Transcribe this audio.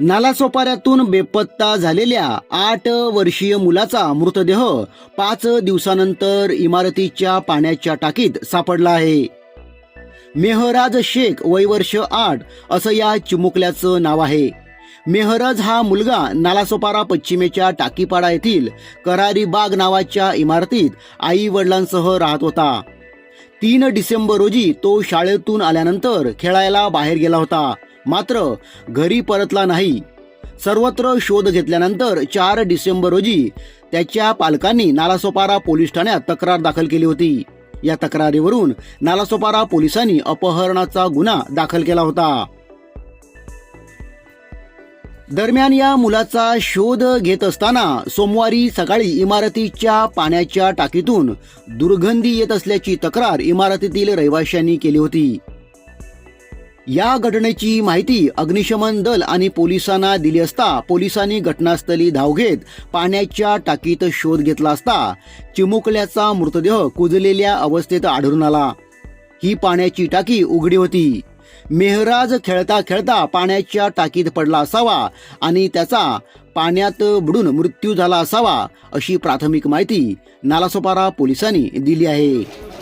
नालासोपाऱ्यातून बेपत्ता झालेल्या आठ वर्षीय मुलाचा मृतदेह पाच दिवसानंतर इमारतीच्या पाण्याच्या टाकीत सापडला आहे. मेहराज शेख वयवर्ष आठ असं या चिमुकल्याचं नाव आहे. मेहरज हा मुलगा नालासोपारा पश्चिमेच्या टाकीपाडा येथील करारी बाग नावाच्या इमारतीत आई वडिलांसह राहत होता. तीन डिसेंबर रोजी तो शाळेतून आल्यानंतर खेळायला बाहेर गेला होता. मात्र घरी परतला नाही. सर्वत्र शोध घेतल्यानंतर चार डिसेंबर रोजी त्याच्या पालकांनी नालासोपारा पोलीस ठाण्यात तक्रार दाखल केली होती. या तक्रारीवरून नालासोपारा पोलिसांनी अपहरणाचा गुन्हा दाखल केला होता. दरम्यान या मुलाचा शोध घेत असताना सोमवारी सकाळी इमारतीच्या पाण्याच्या टाकीतून दुर्गंधी येत असल्याची तक्रार इमारतीतील रहिवाशांनी केली होती. या घटनेची माहिती अग्निशमन दल आणि पोलिसांना दिली असता पोलिसांनी घटनास्थळी धाव घेत पाण्याच्या टाकीत शोध घेतला असता चिमुकल्याचा मृतदेह कुजलेल्या अवस्थेत आढळून आला. ही पाण्याची टाकी उघडी होती. मेहराज खेळता खेळता पाण्याच्या टाकीत पडला असावा आणि त्याचा पाण्यात बुडून मृत्यू झाला असावा अशी प्राथमिक माहिती नालासोपारा पोलिसांनी दिली आहे.